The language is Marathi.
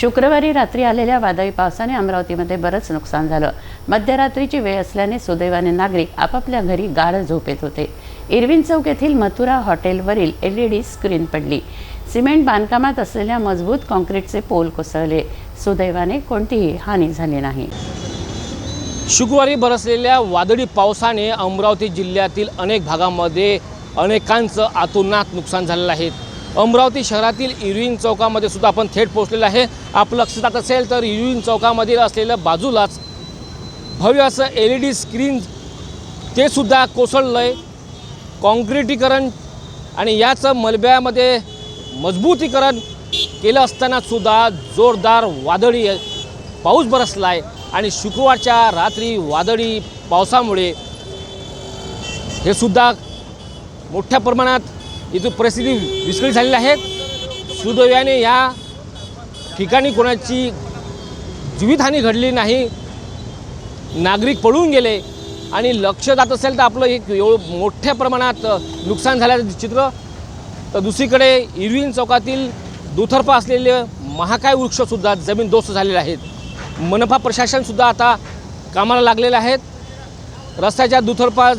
शुक्रवारी रात्री आलेल्या वादळी पावसाने अमरावतीमध्ये बरंच नुकसान झालं. मध्यरात्रीची वेळ असल्याने सुदैवाने नागरिक आपापल्या घरी गाढ झोपेत होते. इरविन चौक येथील मथुरा हॉटेलवरील एल ई डी स्क्रीन पडली. सिमेंट बांधकामात असलेल्या मजबूत कॉन्क्रीटचे पोल कोसळले. सुदैवाने कोणतीही हानी झाली नाही. शुक्रवारी बरसलेल्या वादळी पावसाने अमरावती जिल्ह्यातील अनेक भागामध्ये अनेकांचं आतोनात नुकसान झालेलं आहे. अमरावती शहरातील इरविन चौकामध्ये सुद्धा आपण थेट पोहोचलेलं आहे. आपलं लक्ष जात असेल तर इरविन चौकामध्ये असलेलं बाजूलाच भव्य असं एल ई डी स्क्रीन ते सुद्धा कोसळलं आहे काँक्रिटीकरण आणि याच मलब्यामध्ये मजबूतीकरण केलं असतानासुद्धा जोरदार वादळी पाऊस बरसला आहे आणि शुक्रवारच्या रात्री वादळी पावसामुळे हे सुद्धा मोठ्या प्रमाणात इथं परिस्थिती विस्कळीत झालेली आहे. सुदैवाने या ठिकाणी कोणाची जीवितहानी घडली नाही. नागरिक पळून गेले. आणि लक्ष जात असेल तर आपलं एक एवढं मोठ्या प्रमाणात नुकसान झाल्याचं चित्र. तर दुसरीकडे इरविन चौकातील दुथर्फा असलेले महाकाय वृक्षसुद्धा जमीनदोस्त झालेले आहेत. मनपा प्रशासनसुद्धा आता कामाला लागलेले आहेत रस्त्याच्या दुथर्फा